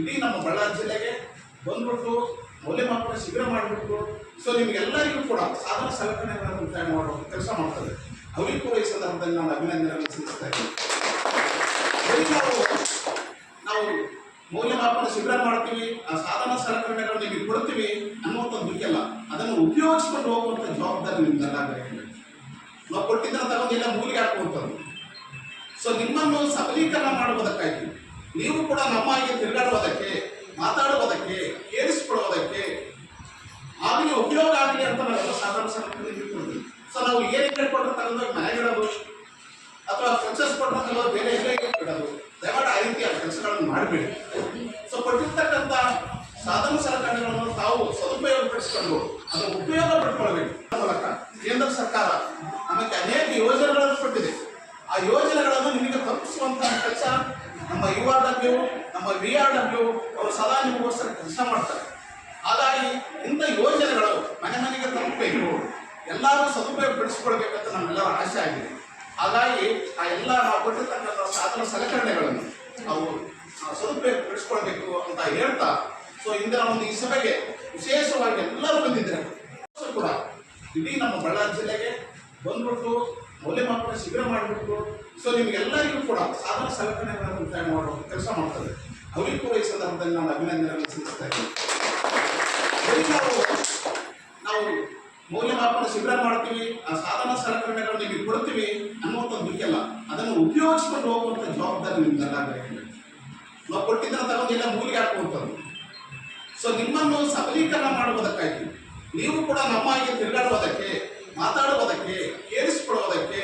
ಇಡೀ ನಮ್ಮ ಬಳ್ಳಾರಿ ಜಿಲ್ಲೆಗೆ ಬಂದ್ಬಿಟ್ಟು ಮೌಲ್ಯಮಾಪನ ಶಿಬಿರ ಮಾಡಿಬಿಟ್ಟು ಸೊ ನಿಮಗೆಲ್ಲರಿಗೂ ಕೂಡ ಸಾಧನ ಸಲಕರಣೆಗಳನ್ನು ವಿತರಣೆ ಮಾಡುವ ಕೆಲಸ ಮಾಡ್ತದೆ. ಅವರಿಗೂ ಕೂಡ ಈ ಸಂದರ್ಭದಲ್ಲಿ ನಾನು ಅಭಿನಂದನೆಗಳನ್ನು ಸಲ್ಲಿಸ್ತಾ ಇದ್ದೀನಿ. ನಾವು ಮೌಲ್ಯಮಾಪನ ಶಿಬಿರ ಮಾಡ್ತೀವಿ, ಆ ಸಾಧನ ಸಲಕರಣೆಗಳನ್ನು ನಿಮಗೆ ಕೊಡ್ತೀವಿ ಉಪಯೋಗಿಸ್ಕೊಂಡು ಹೋಗುವಂಥ ಜವಾಬ್ದಾರಿ ನಿಮ್ದೆಲ್ಲ ನಾವು ಕೊಟ್ಟಿದ್ದರ ತಗೊಂಡು ಎಲ್ಲ ಮೂಲಿಗೆ ಹಾಕುವಂಥದ್ದು ಸೊ ನಿಮ್ಮನ್ನು ಸಬಲೀಕರಣ ಮಾಡುವುದಕ್ಕಾಗಿ ನೀವು ಕೂಡ ನಮ್ಮ ಹಾಗೆ ತಿರುಗಾಡುವುದಕ್ಕೆ, ಮಾತಾಡುವುದಕ್ಕೆ, ಕೇಳಿಸಿಕೊಳ್ಳುವುದಕ್ಕೆ ಆಮೇಲೆ ಉಪಯೋಗ ಆಗಲಿ ಅಂತ ನಾವೆಲ್ಲ ಸಾಧಾರಣ ಸಾಧನೆ ಸೊ ನಾವು ಏನು ಕೇಳ್ಕೊಂಡ್ರೆ ತಗೊಂಡೋಗಿ ಮನೆಗಿಡೋದು ಅಥವಾ ಫ್ರೆಂಚಸ್ ಕೊಟ್ಟರೆ ತಗೊಂಡು ಬೇರೆ ಎಲ್ಲೇ ಇಡೋದು ದಯಮಾಡಿ ಆ ರೀತಿಯ ಕೆಲಸಗಳನ್ನು ಮಾಡಬೇಡಿ. ಸೊ ಕೊಟ್ಟಿರ್ತಕ್ಕಂಥ ಸಾಧನ ಸಲಕರಣೆಗಳನ್ನು ತಾವು ಸದುಪಯೋಗಪಡಿಸಿಕೊಂಡು ಅದನ್ನು ಉಪಯೋಗ ಪಡ್ಕೊಳ್ಬೇಕು. ಅದರ ಮೂಲಕ ಕೇಂದ್ರ ಸರ್ಕಾರ ನಮಗೆ ಅನೇಕ ಯೋಜನೆಗಳನ್ನು ಕೊಟ್ಟಿದೆ. ಆ ಯೋಜನೆಗಳನ್ನು ನಿಮಗೆ ತಲುಪಿಸುವಂತಹ ಕೆಲಸ ನಮ್ಮ ಯು ಆರ್ ಡಬ್ಲ್ಯೂ ನಮ್ಮ ವಿ ಆರ್ ಡಬ್ಲ್ಯೂ ಅವರು ಸದಾ ನಿಮಗೋಸ್ಕರ ಕೆಲಸ ಮಾಡ್ತಾರೆ. ಹಾಗಾಗಿ ಇಂಥ ಯೋಜನೆಗಳು ಮನೆ ಮನೆಗೆ ತಲುಪಬೇಕು. ಎಲ್ಲರೂ ಸದುಪಯೋಗ ಪಡಿಸಿಕೊಳ್ಬೇಕಂತ ನಮ್ಮೆಲ್ಲರ ಆಸೆ ಆಗಿದೆ. ಹಾಗಾಗಿ ಆ ಎಲ್ಲ ನಾವು ಕೊಟ್ಟಿರ್ತಕ್ಕಂಥ ಸಾಧನ ಸಲಕರಣೆಗಳನ್ನು ನಾವು ಸದುಪಯೋಗ ಪಡಿಸ್ಕೊಳ್ಬೇಕು ಅಂತ ಹೇಳ್ತಾ ಸೊ ಇಂದಿನ ಒಂದು ಈ ಸಭೆಗೆ ವಿಶೇಷವಾಗಿ ಎಲ್ಲರೂ ಬಂದಿದ್ದಾರೆ. ಕೂಡ. ಇಡೀ ನಮ್ಮ ಬಳ್ಳಾರಿ ಜಿಲ್ಲೆಗೆ ಬಂದ್ಬಿಟ್ಟು ಮೌಲ್ಯಮಾಪನ ಶಿಬಿರ ಮಾಡಿಬಿಟ್ಟು ಸೊ ನಿಮಗೆಲ್ಲರಿಗೂ ಕೂಡ ಸಾಧನ ಸಲಕರಣೆಗಳನ್ನು ಉಂಟಾಯ ಮಾಡುವ ಕೆಲಸ ಮಾಡ್ತದೆ ಅವರಿಗೆ ಕೂಡ ಈ ಸಂದರ್ಭದಲ್ಲಿ ನಾನು ಅಭಿನಂದನೆಗಳನ್ನು ಸಲ್ಲಿಸ್ತಾ ಇದ್ದೀನಿ. ನಾವು ಮೌಲ್ಯಮಾಪನ ಶಿಬಿರ ಮಾಡ್ತೀವಿ, ಆ ಸಾಧನ ಸಲಕರಣೆಗಳು ನಿಮಗೆ ಕೊಡ್ತೀವಿ ಅನ್ನುವಂಥ ದುಃಖಲ್ಲ ಅದನ್ನು ಉಪಯೋಗಿಸ್ಕೊಂಡು ಹೋಗುವಂಥ ಜವಾಬ್ದಾರಿ ನಿಮ್ದೆಲ್ಲ ನಾವು ಕೊಟ್ಟಿದ್ದನ್ನು ತಗೊಂಡು ಎಲ್ಲ ಮೂಲಿಗೆ ಹಾಕುವಂಥದ್ದು ಸೊ ನಿಮ್ಮನ್ನು ಸಬಲೀಕರಣ ಮಾಡುವುದಕ್ಕಾಗಿ, ನೀವು ಕೂಡ ನಮ್ಮ ಹಾಗೆ ತಿರುಗಾಡುವುದಕ್ಕೆ, ಮಾತಾಡುವುದಕ್ಕೆ, ಕೇಳಿಸಿಕೊಳ್ಳುವುದಕ್ಕೆ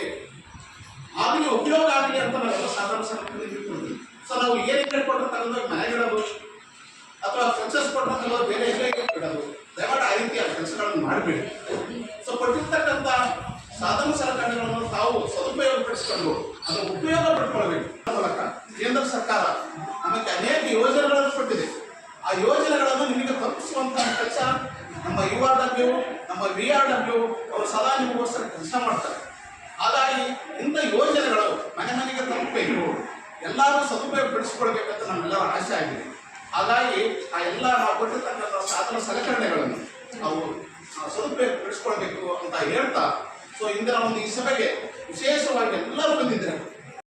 ಆಗಲಿ ಉಪಯೋಗ ಆಗಲಿ ಅಂತ ನಾವು ಸಾಧಾರಣ ಇಟ್ಕೊಳ್ತೀವಿ ಸೊ ನಾವು ಏನು ತಗೊಂಡೋಗಿ ಮನೆಗಿಡೋದು ಅಥವಾ ಫ್ರೆಂಚಸ್ ಕೊಟ್ಟರೆ ತಗೊಂಡು ಬೇರೆ ಎಲ್ಲೇ ದಯವಾಡ ಆ ರೀತಿಯ ಕೆಲಸಗಳನ್ನು ಮಾಡಬೇಡಿ. ಸೊ ಕೊಟ್ಟಿರ್ತಕ್ಕಂಥ ಸಾಧನ ಸಲಕರಣೆಗಳನ್ನು ತಾವು ಸದುಪಯೋಗ ಪಡಿಸಿಕೊಂಡು ಅದನ್ನು ಉಪಯೋಗ ಪಡ್ಕೊಳ್ಬೇಕು. ಮೂಲಕ ಕೇಂದ್ರ ಸರ್ಕಾರ ನಮಗೆ ಅನೇಕ ಯೋಜನೆಗಳನ್ನು ಕೊಟ್ಟಿದೆ. ಆ ಯೋಜನೆಗಳನ್ನು ಕೆಲಸ ನಮ್ಮ ಯು ಆರ್ ಡಬ್ಲ್ಯೂ ನಮ್ಮ ವಿ ಆರ್ ಡಬ್ಲ್ಯೂ ಅವರು ಸದಾ ನಿಮಗೋಸ್ಕರ ಕೆಲಸ ಮಾಡ್ತಾರೆ. ಹಾಗಾಗಿ ಇಂಥ ಯೋಜನೆಗಳು ಮನೆ ಮನೆಗೆ ತಲುಪಬೇಕು. ಎಲ್ಲರೂ ಸದುಪಯೋಗ ಪಡಿಸಿಕೊಳ್ಬೇಕಂತ ನಮ್ಮೆಲ್ಲರ ಆಸೆ ಆಗಿದೆ. ಹಾಗಾಗಿ ಆ ಎಲ್ಲ ನಾವು ಕೊಟ್ಟಿರ್ತಕ್ಕಂಥ ಸಾಧನ ಸಲಕರಣೆಗಳನ್ನು ನಾವು ಸದುಪಯೋಗ ಪಡಿಸ್ಕೊಳ್ಬೇಕು ಅಂತ ಹೇಳ್ತಾ, ಸೊ ಇಂದಿನ ಒಂದು ಈ ಸಭೆಗೆ ವಿಶೇಷವಾಗಿ ಎಲ್ಲರೂ ಬಂದಿದ್ದಾರೆ.